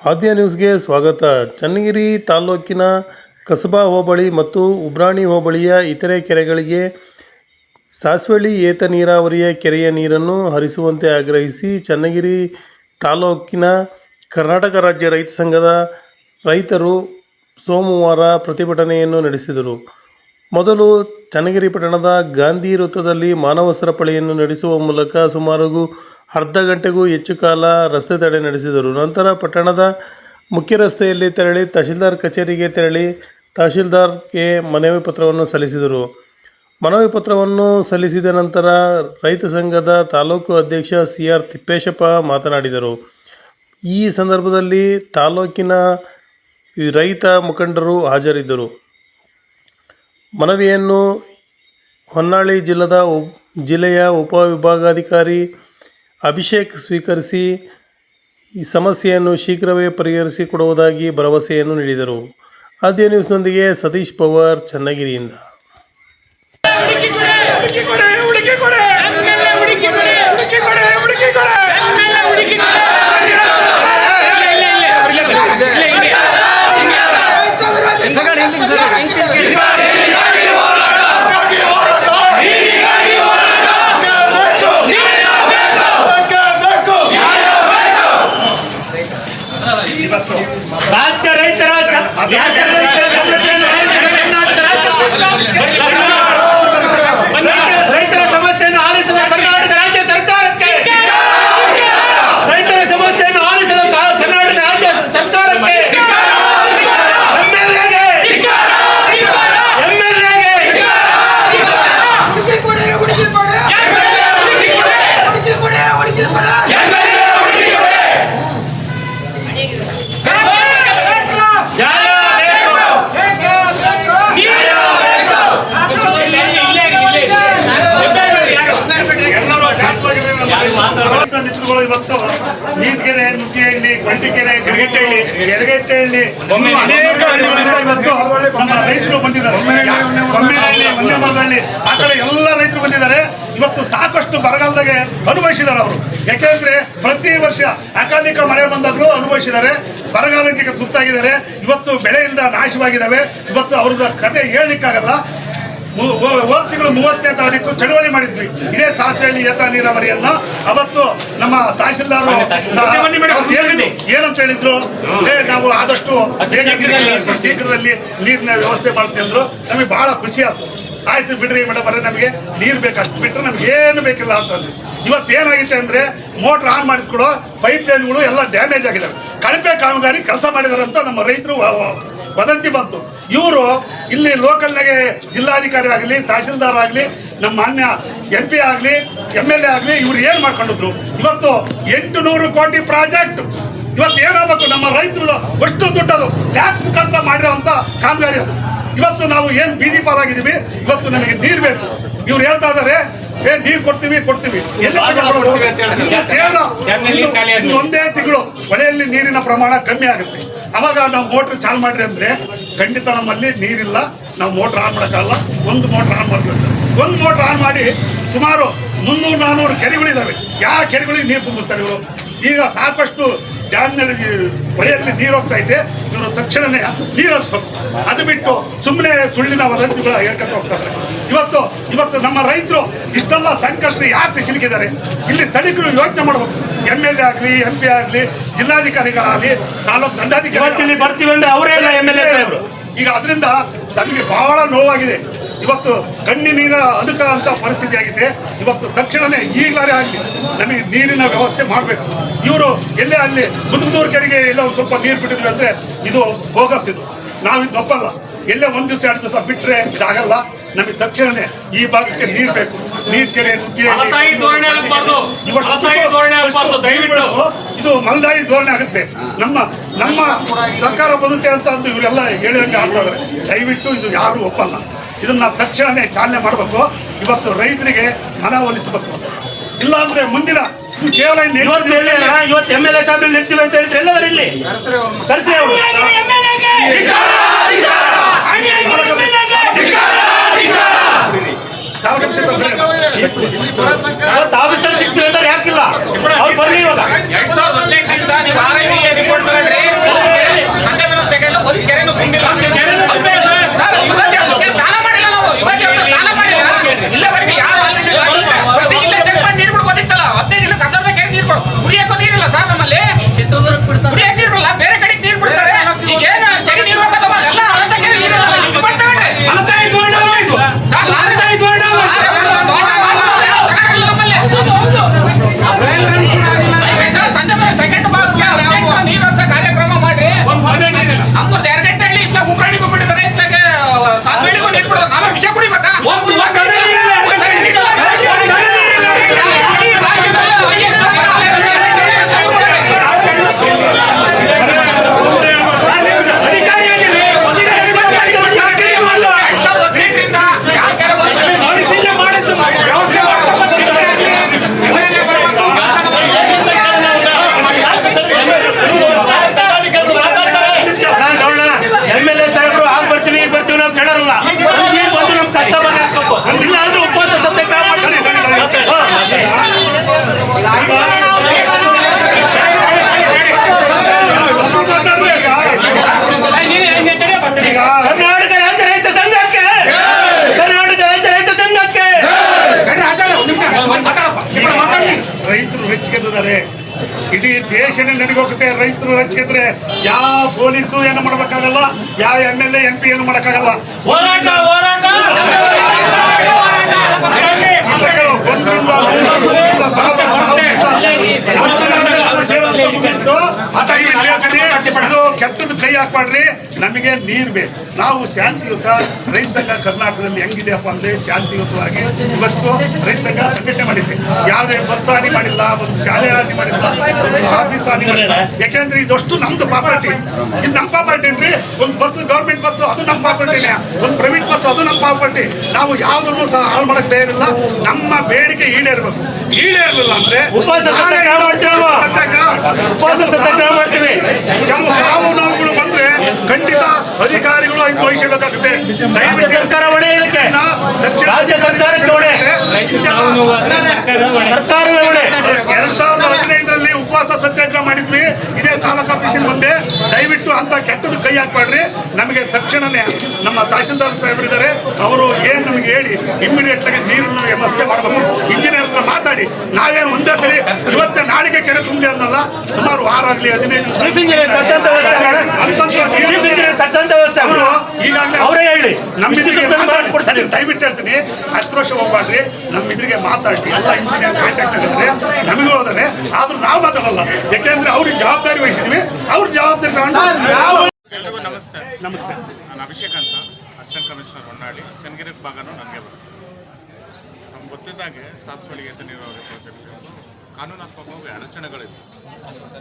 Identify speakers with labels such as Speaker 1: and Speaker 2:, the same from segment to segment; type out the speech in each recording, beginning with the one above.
Speaker 1: ಆದ್ಯ ನ್ಯೂಸ್ಗೆ ಸ್ವಾಗತ. ಚನ್ನಗಿರಿ ತಾಲ್ಲೂಕಿನ ಕಸಬಾ ಹೋಬಳಿ ಮತ್ತು ಉಬ್ರಾಣಿ ಹೋಬಳಿಯ ಇತರೆ ಕೆರೆಗಳಿಗೆ ಸಾಸ್ವಳ್ಳಿ ಏತ ನೀರಾವರಿಯ ಕೆರೆಯ ನೀರನ್ನು ಹರಿಸುವಂತೆ ಆಗ್ರಹಿಸಿ ಚನ್ನಗಿರಿ ತಾಲೂಕಿನ ಕರ್ನಾಟಕ ರಾಜ್ಯ ರೈತ ಸಂಘದ ರೈತರು ಸೋಮವಾರ ಪ್ರತಿಭಟನೆಯನ್ನು ನಡೆಸಿದರು. ಮೊದಲು ಚನ್ನಗಿರಿ ಪಟ್ಟಣದ ಗಾಂಧಿ ವೃತ್ತದಲ್ಲಿ ಮಾನವ ಸರಪಳಿಯನ್ನು ನಡೆಸುವ ಮೂಲಕ ಸುಮಾರು ಅರ್ಧ ಗಂಟೆಗೂ ಹೆಚ್ಚು ಕಾಲ ರಸ್ತೆ ತಡೆ ನಡೆಸಿದರು. ನಂತರ ಪಟ್ಟಣದ ಮುಖ್ಯ ರಸ್ತೆಯಲ್ಲಿ ತೆರಳಿ ತಹಶೀಲ್ದಾರ್ ಕಚೇರಿಗೆ ತೆರಳಿ ತಹಶೀಲ್ದಾರ್ಗೆ ಮನವಿ ಪತ್ರವನ್ನು ಸಲ್ಲಿಸಿದರು. ಮನವಿ ಪತ್ರವನ್ನು ಸಲ್ಲಿಸಿದ ನಂತರ ರೈತ ಸಂಘದ ತಾಲೂಕು ಅಧ್ಯಕ್ಷ ಸಿ ಆರ್ ತಿಪ್ಪೇಶಪ್ಪ ಮಾತನಾಡಿದರು. ಈ ಸಂದರ್ಭದಲ್ಲಿ ತಾಲೂಕಿನ ರೈತ ಮುಖಂಡರು ಹಾಜರಿದ್ದರು. ಮನವಿಯನ್ನು ಹೊನ್ನಾಳಿ ಜಿಲ್ಲದ ಜಿಲ್ಲೆಯ ಉಪವಿಭಾಗಾಧಿಕಾರಿ ಅಭಿಷೇಕ್ ಸ್ವೀಕರಿಸಿ ಈ ಸಮಸ್ಯೆಯನ್ನು ಶೀಘ್ರವೇ ಪರಿಹರಿಸಿಕೊಡುವುದಾಗಿ ಭರವಸೆಯನ್ನು ನೀಡಿದರು. ಆದ್ಯ ನ್ಯೂಸ್ನೊಂದಿಗೆ ಸತೀಶ್ ಪವಾರ್ ಚನ್ನಗಿರಿಯಿಂದ
Speaker 2: ಹುಡುಕಿ ಕೊಡೆ ಹುಡುಕಿ ಕೊಡೆ
Speaker 3: ನನ್ನೆಲ್ಲ ಹುಡುಕಿ ಕೊಡೆ.
Speaker 2: ಹುಡುಕಿ ಕೊಡೆ ಹುಡುಕಿ ಕೊಡೆ
Speaker 3: ನನ್ನೆಲ್ಲ ಹುಡುಕಿ ಕೊಡೆ. ಇಲ್ಲ, ಇಲ್ಲ, ಇಲ್ಲ. ಇಲ್ಲ, ಇಲ್ಲ. ರಾಜ್ಯ ರೈತರ ರಾಜ್ಯ ರೈತರ ಸಮಸ್ಯೆಯನ್ನು ಕರ್ನಾಟಕ ರಾಜ್ಯ ರೈತರ ಸಮಸ್ಯೆಯನ್ನು ಆಲಿಸುವ ಕರ್ನಾಟಕ ರಾಜ್ಯ ಸರ್ಕಾರಕ್ಕೆ ರೈತರ ಸಮಸ್ಯೆಯನ್ನು ಆಲಿಸಲು ಕಾ- ಕರ್ನಾಟಕ ರಾಜ್ಯ ಸರ್ಕಾರಕ್ಕೆ MLA ಗೆ, MLA ಗೆ,
Speaker 4: ಹುಡುಕಿ ಕೊಡೆ ಹುಡುಕಿ ಕೊಡೆ ಹುಡುಕಿ ಕೊಡೆ ಹುಡುಕಿ ಕೊಡೆ
Speaker 3: ನ್ಯಾಯ ಬೇಕು. ನ್ಯಾಯ ಬೇಕು. ಇಲ್ಲೇ, ಇಲ್ಲೇ, ಇಲ್ಲೇ.
Speaker 5: ಎಲ್ಲರೂ ಶಾಂತವಾಗಿರ್ಬೇಕು. ಮಿತ್ರಗಳು ಇವತ್ತು ನೀರ್ಕೆರೆ ಮುಖ್ಯಹಳ್ಳಿ ಕೊಂಟಿಕೆರೆ ಒಮ್ಮೆ ಅನೇಕ ಇವತ್ತು ನಮ್ಮ ರೈತರು ಬಂದಿದ್ದಾರೆ. ಒಮ್ಮೆನಹಳ್ಳಿ ಒಂದೇಮರಹಳ್ಳಿ ಆ ಕಡೆ ಎಲ್ಲ ರೈತರು ಬಂದಿದ್ದಾರೆ. ಇವತ್ತು ಸಾಕಷ್ಟು ಬರಗಾಲದಾಗೆ ಅನುಭವಿಸಿದ್ದಾರೆ ಅವರು. ಯಾಕೆಂದ್ರೆ ಪ್ರತಿ ವರ್ಷ ಅಕಾಲಿಕ ಮಳೆ ಬಂದಾಗಲೂ ಅನುಭವಿಸಿದ್ದಾರೆ. ಬರಗಾಲಕ್ಕೆ ತುತ್ತಾಗಿದ್ದಾರೆ. ಇವತ್ತು ಬೆಳೆಯಿಂದ ನಾಶವಾಗಿದ್ದಾವೆ. ಇವತ್ತು ಅವ್ರದ್ದು ಕತೆ ಹೇಳಲಿಕ್ಕಾಗಲ್ಲ. ಹೋದ ತಿಂಗಳು ಮೂವತ್ತನೇ ತಾರೀಕು ಚಳವಳಿ ಮಾಡಿದ್ವಿ. ಇದೇ ಸಾಸಿವೆಯಲ್ಲಿ ಏತ ನೀರಾವರಿಯನ್ನ. ಅವತ್ತು ನಮ್ಮ ತಹಶೀಲ್ದಾರ್ ಏನಂತ ಹೇಳಿದ್ರು? ಏ ನಾವು ಆದಷ್ಟು ಬೇಗ
Speaker 3: ಶೀಘ್ರದಲ್ಲಿ
Speaker 5: ನೀರಿನ ವ್ಯವಸ್ಥೆ ಮಾಡ್ತೀವಿ ಅಂದ್ರು. ನಮಗೆ ಬಹಳ ಖುಷಿ ಆಯ್ತು. ಆಯ್ತು ಬಿಡ್ರಿ ಮೇಡಮ್ ಅವರೇ ನಮಗೆ ನೀರು ಬೇಕು ಅಷ್ಟು ಬಿಟ್ಟರೆ ನಮ್ಗೆ ಏನು ಬೇಕಿಲ್ಲ ಅಂತಂದ್ರು ಇವತ್ತು ಏನಾಗಿದೆ ಅಂದ್ರೆ ಮೋಟರ್ ಆನ್ ಮಾಡಿದ್ಕೊಳ್ಳೋ ಕೂಡ ಪೈಪ್ ಲೈನ್ಗಳು ಎಲ್ಲ ಡ್ಯಾಮೇಜ್ ಆಗಿದಾವೆ. ಕಳಪೆ ಕಾಮಗಾರಿ ಕೆಲಸ ಮಾಡಿದಾರಂತ ನಮ್ಮ ರೈತರು ವದಂತಿ ಬಂತು. ಇವರು ಇಲ್ಲಿ ಲೋಕಲ್ನಾಗೆ ಜಿಲ್ಲಾಧಿಕಾರಿ ಆಗಲಿ ತಹಶೀಲ್ದಾರ್ ಆಗಲಿ ನಮ್ಮ ಮಾನ್ಯ ಎಂ ಪಿ ಆಗಲಿ ಎಂ ಎಲ್ ಎ ಆಗಲಿ ಇವ್ರು ಏನ್ ಮಾಡ್ಕೊಂಡಿದ್ರು? ಇವತ್ತು ಎಂಟು ನೂರು ಕೋಟಿ ಪ್ರಾಜೆಕ್ಟ್. ಇವತ್ತು ಏನಾಗಬೇಕು? ನಮ್ಮ ರೈತರು ಒಟ್ಟು ದುಡ್ಡದು ಟ್ಯಾಕ್ಸ್ ಮುಖಾಂತರ ಮಾಡಿರೋಂಥ ಕಾಮಗಾರಿ ಅದು. ಇವತ್ತು ನಾವು ಏನ್ ಬೀದಿ ಪಾಲಾಗಿದ್ದೀವಿ? ಇವತ್ತು ನಮಗೆ ನೀರು ಬೇಕು. ಇವ್ರು ಹೇಳ್ತಾ ಇದಾರೆ ಏ ನೀರು ಕೊಡ್ತೀವಿ ಕೊಡ್ತೀವಿ. ಒಂದೇ ತಿಂಗಳು ಮಳೆಯಲ್ಲಿ ನೀರಿನ ಪ್ರಮಾಣ ಕಮ್ಮಿ ಆಗುತ್ತೆ. ಅವಾಗ ನಾವು ಮೋಟ್ರ್ ಚಾಲು ಮಾಡ್ರಿ ಅಂದ್ರೆ ಖಂಡಿತ ನಮ್ಮಲ್ಲಿ ನೀರಿಲ್ಲ, ನಾವು ಮೋಟ್ರ್ ಆನ್ ಮಾಡೋಕ್ಕಲ್ಲ ಒಂದು ಮೋಟ್ರ್ ಆನ್ ಮಾಡ್ಬೇಕು ಒಂದು ಮೋಟ್ರ್ ಆನ್ ಮಾಡಿ ಸುಮಾರು ಮುನ್ನೂರು ನಾನ್ನೂರು ಕೆರೆಗಳಿದ್ದಾವೆ ಯಾವ ಕೆರೆಗಳಿಗೆ ನೀರು ತುಂಬಿಸ್ತಾರೆ ಇವರು? ಈಗ ಸಾಕಷ್ಟು ಡ್ಯಾಮ್ನಲ್ಲಿ ಹೊಳೆಯಲ್ಲಿ ನೀರು ಹೋಗ್ತಾ ಇದೆ. ಇವರು ತಕ್ಷಣವೇ ನೀರು ಹರಿಸ್ಬೇಕು. ಅದು ಬಿಟ್ಟು ಸುಮ್ಮನೆ ಸುಳ್ಳಿನ ವದಂತಿಗಳು ಹೇಳ್ಕೊಂಡು ಹೋಗ್ತಾರೆ ಇವತ್ತು ಇವತ್ತು ನಮ್ಮ ರೈತರು ಇಷ್ಟೆಲ್ಲ ಸಂಕಷ್ಟ ಯಾಕೆ ಸಿಲುಕಿದ್ದಾರೆ? ಇಲ್ಲಿ ಸ್ಥಳೀಕರು ಯೋಚನೆ ಮಾಡಬೇಕು. ಎಂ ಎಲ್ ಎ ಆಗಲಿ ಎಂ ಪಿ ಆಗಲಿ ಜಿಲ್ಲಾಧಿಕಾರಿಗಳಾಗಲಿ ತಾಲೂಕು ದಂಡಾಧಿಕಾರಿ
Speaker 3: ಬರ್ತೀವಿ ಅಂದ್ರೆ ಅವರೇ ಇಲ್ಲ ಎಂ ಎಲ್ ಎ ಸಾಹೇಬ್ರು.
Speaker 5: ಈಗ ಅದರಿಂದ ನಮಗೆ ಬಹಳ ನೋವಾಗಿದೆ. ಇವತ್ತು ಕಣ್ಣಿ ನೀರ ಅನುಕ ಅಂತ ಪರಿಸ್ಥಿತಿ ಆಗಿದೆ. ಇವತ್ತು ತಕ್ಷಣನೇ ಈಗಲೇ ಆಗಲಿ ನಮಗೆ ನೀರಿನ ವ್ಯವಸ್ಥೆ ಮಾಡಬೇಕು. ಇವರು ಎಲ್ಲೇ ಅಲ್ಲಿ ಮುದುಕದೂರು ಕೆರೆಗೆ ಎಲ್ಲ ಒಂದು ಸ್ವಲ್ಪ ನೀರು ಬಿಟ್ಟಿದ್ವಿ ಅಂದ್ರೆ ಇದು ಬೋಗಸ್ ಇದು. ನಾವಿದ್ದು ಒಪ್ಪಲ್ಲ. ಎಲ್ಲೇ ಒಂದು ದಿವಸ ಎರಡು ದಿವಸ ಬಿಟ್ರೆ ಇದಾಗಲ್ಲ. ನಮಗೆ ತಕ್ಷಣನೇ ಈ ಭಾಗಕ್ಕೆ ನೀರು ಬೇಕು. ನೀರ್ ಕೆರೆ ಇದು ಮಲದಾಯಿ ಧೋರಣೆ ಆಗುತ್ತೆ. ನಮ್ಮ ನಮ್ಮ ಸರ್ಕಾರ ಬರುತ್ತೆ ಅಂತ ಅಂದು ಇವರೆಲ್ಲ ಹೇಳಿದಂಗೆ ಆಗ್ತಾರೆ ದಯವಿಟ್ಟು ಇದು ಯಾರು ಒಪ್ಪಲ್ಲ. ಇದನ್ನ ತಕ್ಷಣನೇ ಚಾಲನೆ ಮಾಡಬೇಕು. ಇವತ್ತು ರೈತರಿಗೆ ಮನವೊಲಿಸಬೇಕು ಇಲ್ಲಾಂದ್ರೆ ಮುಂದಿನ ಇದು ಕೇವಲ ಇನ್ನು ಎಂಟು
Speaker 3: ಇವತ್ತು ಎಂ ಎಲ್ ಎ ಸಾಹೇಬ್ ಇರ್ತೀವಿ ಅಂತ ಹೇಳಿದ್ರೆ ಎಲ್ಲದರಲ್ಲಿ ಇಲ್ಲಿ ಕರ್ಸಿ ಅವರು.
Speaker 5: ಸಾವಿರ ರಚಿಸಿದ್ರೆ ಯಾವ ಪೊಲೀಸು ಏನು ಮಾಡಬೇಕಾಗಲ್ಲ ಯಾವ M L A M P ಏನು ಮಾಡಕ್ಕಾಗಲ್ಲ.
Speaker 3: ಹೋರಾಟ ಹೋರಾಟ!
Speaker 5: ಸಾವಿರ ಕೆಟ್ಟದ್ದು ಕೈ ಹಾಕ್ಬಾಡ್ರಿ ನಮಗೆ ನೀರ್ ಬೇಕು. ನಾವು ಶಾಂತಿಯುತ ರೈತ ಸಂಘ ಕರ್ನಾಟಕದಲ್ಲಿ ಹೆಂಗಿದೆಯಪ್ಪ ಅಂದ್ರೆ ಶಾಂತಿಯುತವಾಗಿ ಇವತ್ತು ರೈತ ಸಂಘ ಸಂಘಟನೆ ಮಾಡಿದ್ವಿ. ಯಾವುದೇ ಬಸ್ ಹಾನಿ ಮಾಡಿಲ್ಲ ಒಂದು ಶಾಲೆ ಹಾನಿ ಮಾಡಿಲ್ಲ ಆಫೀಸ್ ಹಾನಿ ಮಾಡಿಲ್ಲ. ಯಾಕೆಂದ್ರೆ ಇದಷ್ಟು ನಮ್ದು ಪ್ರಾಪರ್ಟಿ ಇದು ನಮ್ಮ ಪ್ರಾಪರ್ಟಿ ಏನ್ರಿ? ಒಂದು ಬಸ್ ಗೌರ್ಮೆಂಟ್ ಬಸ್ ಅದು ನಮ್ಮ ಇಲ್ಲ. ಒಂದು ಪ್ರೈವೇಟ್ ಬಸ್ ಅದು ನಮ್ಮ ಪ್ರಾಪರ್ಟಿ ನಾವು ಯಾವ್ದನ್ನು ಸಹ ಹಾಳು ಮಾಡಕ್ ತಯಾರಿಲ್ಲ. ನಮ್ಮ ಬೇಡಿಕೆ ಈಡೇರ್ಬೇಕು. ಈಡೇರ್ಲಿಲ್ಲ ಅಂದ್ರೆ
Speaker 3: ಉಪವಾಸ ಸತ್ಯಾಗ್ರಹ ಮಾಡ್ತೀವಿ ನಾವು.
Speaker 5: ಸತ್ಯಾಗ್ರಹ.
Speaker 3: ಉಪವಾಸ ಸತ್ಯಾಗ್ರಹ ಮಾಡ್ತೀವಿ
Speaker 5: ಕೆಲವು ಸಾವು ನೋವುಗಳು ಬಂದ್ರೆ ಖಂಡಿತ ಅಧಿಕಾರಿಗಳು ಇದು ವಹಿಸಬೇಕಾಗುತ್ತೆ
Speaker 3: ರಾಜ್ಯ ಸರ್ಕಾರ ಹೊಣೆ ಇದಕ್ಕೆ ರಾಜ್ಯ ಸರ್ಕಾರಕ್ಕೆ ಹೊಣೆ ಸರ್ಕಾರವೇ ಹೊಣೆ
Speaker 5: ಎರಡ್ ಸಾವಿರದ ಹದಿನೈದರಲ್ಲಿ ಉಪವಾಸ ಸತ್ಯಾಗ್ರಹ ಮಾಡಿದ್ವಿ. ಇದೇ ತಾಲೂಕು ಆಫೀಸಿನ ಮುಂದೆ. ದಯವಿಟ್ಟು ಅಂತ ಕೆಟ್ಟದ್ದು ಕೈ ಹಾಕ್ಬೇಡ್ರಿ. ನಮಗೆ ತಕ್ಷಣನೇ ನಮ್ಮ ತಹಶೀಲ್ದಾರ್ ಸಾಹೇಬರಿದ್ದಾರೆ ಅವರು ಏನ್ ನಮಗೆ ಹೇಳಿ ಇಮಿಡಿಯೇಟ್ ಆಗಿ ನೀರನ್ನು ವ್ಯವಸ್ಥೆ ಮಾಡಬೇಕು. ಇಂಜಿನಿಯರ್ ಹತ್ರ ಮಾತಾಡಿ ನಾವೇನು ಒಂದೇ ಸರಿ ಇವತ್ತೇ ನಾಳೆಗೆ ಕೆರೆ ತುಂಬಿ ಅನ್ನಲ್ಲ ಸುಮಾರು ವಾರ ಆಗ್ಲಿ ಹದಿನೈದು ದಿವಸ
Speaker 3: ಚೀಫ್ ಇಂಜಿನಿಯರ್ ತರ್ಸಂತ ವ್ಯವಸ್ಥೆ ಮಾಡು. ಚೀಫ್ ಇಂಜಿನಿಯರ್ ತರ್ಸಂತ ವ್ಯವಸ್ಥೆ
Speaker 5: ಅವರು ಈಗಾಗಲೇ
Speaker 3: ಹೇಳಿ.
Speaker 5: ನಮ್ಮ ದಯವಿಟ್ಟು ಹೇಳ್ತೀನಿ ಆಕ್ರೋಶ ಹೋಗ್ಬಾಡ್ರಿ. ನಮ್ಮ ಇದ್ರಿಗೆ ಮಾತಾಡಿ. ಎಲ್ಲ ಇಂಜಿನಿಯರ್ ಕಾಂಟ್ಯಾಕ್ಟ್ ಆಗಿದ್ರೆ ನಮಗೂ ಹೋದರೆ ಆದ್ರೂ ನಾವು ಮಾತಾಡಲ್ಲ. ಯಾಕೆಂದ್ರೆ ಅವ್ರಿಗೆ ಜವಾಬ್ದಾರಿ ವಹಿಸಿದ್ವಿ. ಅವ್ರ ಜವಾಬ್ದಾರಿ ತಗೊಂಡು
Speaker 6: ನಮಸ್ತೆ.
Speaker 5: ನಮಸ್ತೆ.
Speaker 6: ನಾನು ಅಭಿಷೇಕ್ ಅಂತ. ಅಸಿಸ್ಟೆಂಟ್ ಕಮಿಷನರ್ ಹೊನ್ನಾಳಿ ಚನ್ನಗಿರಿ ಭಾಗನೂ ನನಗೆ ಬರುತ್ತೆ. ನಮ್ಗೆ ಗೊತ್ತಿದ್ದಾಗೆ ಸಾಸವಳಿ ಏತ ನೀರಾವರಿ ಪ್ರಾಜೆಕ್ಟ್ ಕಾನೂನಾತ್ಮಕವಾಗಿ ಅಡಚಣೆಗಳಿತ್ತು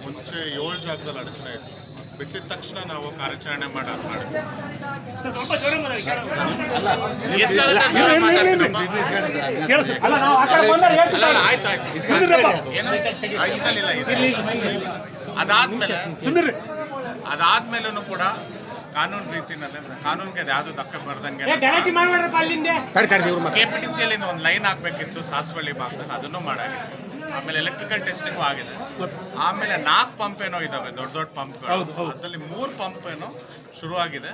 Speaker 6: ಮುಂಚೆ ಏಳು ಜಾಗದಲ್ಲಿ ಅಡಚಣೆ ಇತ್ತು. ಬಿಟ್ಟಿದ ತಕ್ಷಣ ನಾವು ಕಾರ್ಯಾಚರಣೆ ಮಾಡಿ ಅದು ಮಾಡಿದ್ವಿ ಎಷ್ಟಾಗುತ್ತೆ ಅಷ್ಟೆಲ್ಲ ಮಾತಾಡ್ತೀನಪ್ಪ. ಅಲ್ಲ, ಅಲ್ಲ, ಆಯ್ತು ಆಯ್ತು. ಏನು? ಆ, ಇದ್ರಲ್ಲಿ ಇಲ್ಲ, ಇದೆ. ಅದಾದ್ಮೇಲೆ ಅದಾದ್ಮೇಲೂ ಕೂಡ ಕಾನೂನು ರೀತಿನಲ್ಲಿ ಕಾನೂನಿಗೆ ಅದು ಯಾವುದು ಧಕ್ಕೆ ಬರ್ದಂಗೆ ಕೆ ಪಿ ಟಿ ಸಿಯಲ್ಲಿ ಒಂದು ಲೈನ್ ಹಾಕ್ಬೇಕಿತ್ತು ಸಾಸವಳ್ಳಿ ಭಾಗದಲ್ಲಿ. ಅದನ್ನು ಮಾಡಾಗಿದೆ ಆಮೇಲೆ ಎಲೆಕ್ಟ್ರಿಕಲ್ ಟೆಸ್ಟಿಂಗು ಆಗಿದೆ. ಆಮೇಲೆ ನಾಲ್ಕು ಪಂಪ್ ಏನೋ ಇದಾವೆ ದೊಡ್ಡ ದೊಡ್ಡ ಪಂಪ್ಗಳು ಅದರಲ್ಲಿ ಮೂರು ಪಂಪ್ ಏನೋ ಶುರುವಾಗಿದೆ.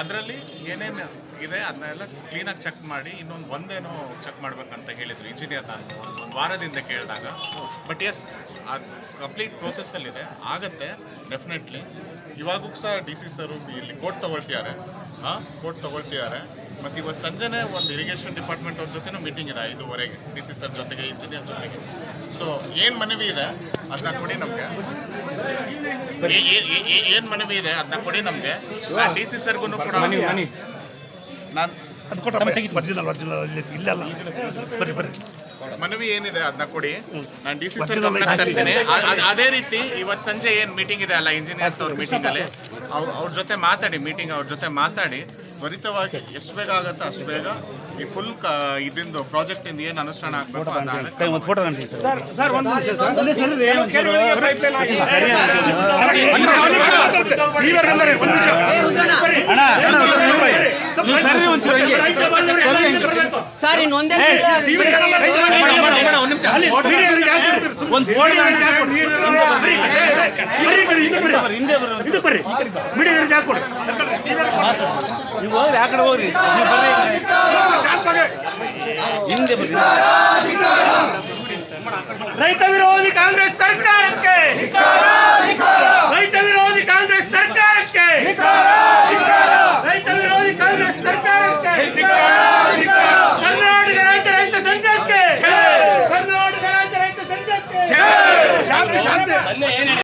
Speaker 6: ಅದರಲ್ಲಿ ಏನೇನು ಇದೆ ಅದನ್ನೆಲ್ಲ ಕ್ಲೀನಾಗಿ ಚೆಕ್ ಮಾಡಿ ಇನ್ನೊಂದು ಒಂದೇನೋ ಚೆಕ್ ಮಾಡ್ಬೇಕಂತ ಹೇಳಿದ್ರು ಇಂಜಿನಿಯರ್ ನಾನು. ಒಂದು ಒಂದು ವಾರದಿಂದ ಕೇಳಿದಾಗ. ಬಟ್ ಎಸ್ ಅದು ಕಂಪ್ಲೀಟ್ ಪ್ರೋಸೆಸ್ಸಲ್ಲಿದೆ ಆಗತ್ತೆ ಡೆಫಿನೆಟ್ಲಿ ಇವಾಗೂ ಸಹ ಡಿ ಸಿ ಸರು ಇಲ್ಲಿ ಕೋರ್ಟ್ ತಗೊಳ್ತಿದ್ದಾರೆ. ಹಾಂ ಕೋರ್ಟ್ ತಗೊಳ್ತಿದ್ದಾರೆ. ಮತ್ತು ಇವತ್ತು ಸಂಜೆನೇ ಒಂದು ಇರಿಗೇಷನ್ ಡಿಪಾರ್ಟ್ಮೆಂಟ್ ಅವ್ರ ಜೊತೆನೂ ಮೀಟಿಂಗ್ ಇದೆ ಐದುವರೆಗೆ ಡಿ ಸಿ ಸರ್ ಜೊತೆಗೆ ಇಂಜಿನಿಯರ್ ಜೊತೆಗೆ. ಸೊ ಏನು ಮನವಿ ಇದೆ? ಅದನ್ನ ಕೊಡಿ ನಮಗೆ. ಏನು ಮನವಿ ಇದೆ? ಅದನ್ನ ಕೊಡಿ ನಮಗೆ. ಡಿ ಸಿ ಸರ್ಗೂ ಕೂಡ ನಾನು
Speaker 5: ಅದು ಕೊಟ್ಟ ಇಲ್ಲಲ್ಲ. ಬರ್ರಿ ಬರ್ರಿ.
Speaker 6: ಮನವಿ ಏನಿದೆ ಅದನ್ನ ಕೊಡಿ ನಾನು ಡಿ ಸಿ ಸರ್ ಗಮನಕ್ಕೆ. ತರ್ತೀನಿ ಅದೇ ರೀತಿ ಇವತ್ತು ಸಂಜೆ ಏನು ಮೀಟಿಂಗ್ ಇದೆ ಅಲ್ಲ ಇಂಜಿನಿಯರ್ಸ್ ಅವ್ರ ಮೀಟಿಂಗ್ ಅಲ್ಲಿ ಅವ್ರ ಅವ್ರ ಜೊತೆ ಮಾತಾಡಿ ಮೀಟಿಂಗ್ ಅವ್ರ ಜೊತೆ ಮಾತಾಡಿ ತ್ವರಿತವಾಗಿ ಎಷ್ಟು ಬೇಗ ಆಗುತ್ತೋ ಅಷ್ಟು ಬೇಗ ಈ ಫುಲ್ ಇದಿಂದು ಪ್ರಾಜೆಕ್ಟ್ ಇಂದ ಏನು ಅನುಷ್ಠಾನ ಆಗಬೇಕು
Speaker 5: ಅಂತ ಸರ್ ಒಂದು ನಿಮಿಷ
Speaker 4: ಸರ್ ಇನ್ನೊಂದೇ
Speaker 5: ನೀವೇ ಒಂದು
Speaker 3: ರೈತ ವಿರೋಧಿ ಕಾಂಗ್ರೆಸ್ ಸರ್ಕಾರಕ್ಕೆ